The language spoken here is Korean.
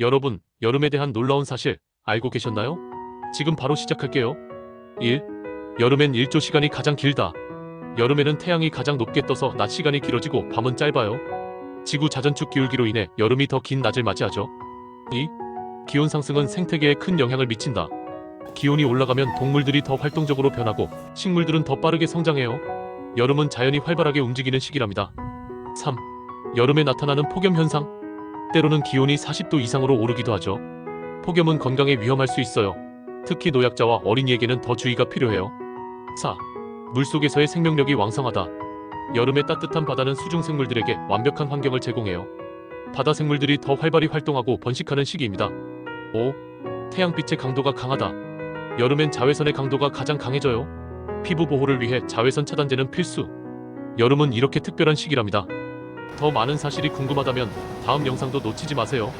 여러분, 여름에 대한 놀라운 사실 알고 계셨나요? 지금 바로 시작할게요. 1. 여름엔 일조 시간이 가장 길다. 여름에는 태양이 가장 높게 떠서 낮 시간이 길어지고 밤은 짧아요. 지구 자전축 기울기로 인해 여름이 더 긴 낮을 맞이하죠. 2. 기온 상승은 생태계에 큰 영향을 미친다. 기온이 올라가면 동물들이 더 활동적으로 변하고 식물들은 더 빠르게 성장해요. 여름은 자연이 활발하게 움직이는 시기랍니다. 3. 여름에 나타나는 폭염 현상. 때로는 기온이 40도 이상으로 오르기도 하죠. 폭염은 건강에 위험할 수 있어요. 특히 노약자와 어린이에게는 더 주의가 필요해요. 4. 물속에서의 생명력이 왕성하다. 여름의 따뜻한 바다는 수중 생물들에게 완벽한 환경을 제공해요. 바다 생물들이 더 활발히 활동하고 번식하는 시기입니다. 5. 태양빛의 강도가 강하다. 여름엔 자외선의 강도가 가장 강해져요. 피부 보호를 위해 자외선 차단제는 필수. 여름은 이렇게 특별한 시기랍니다. 더 많은 사실이 궁금하다면 다음 영상도 놓치지 마세요.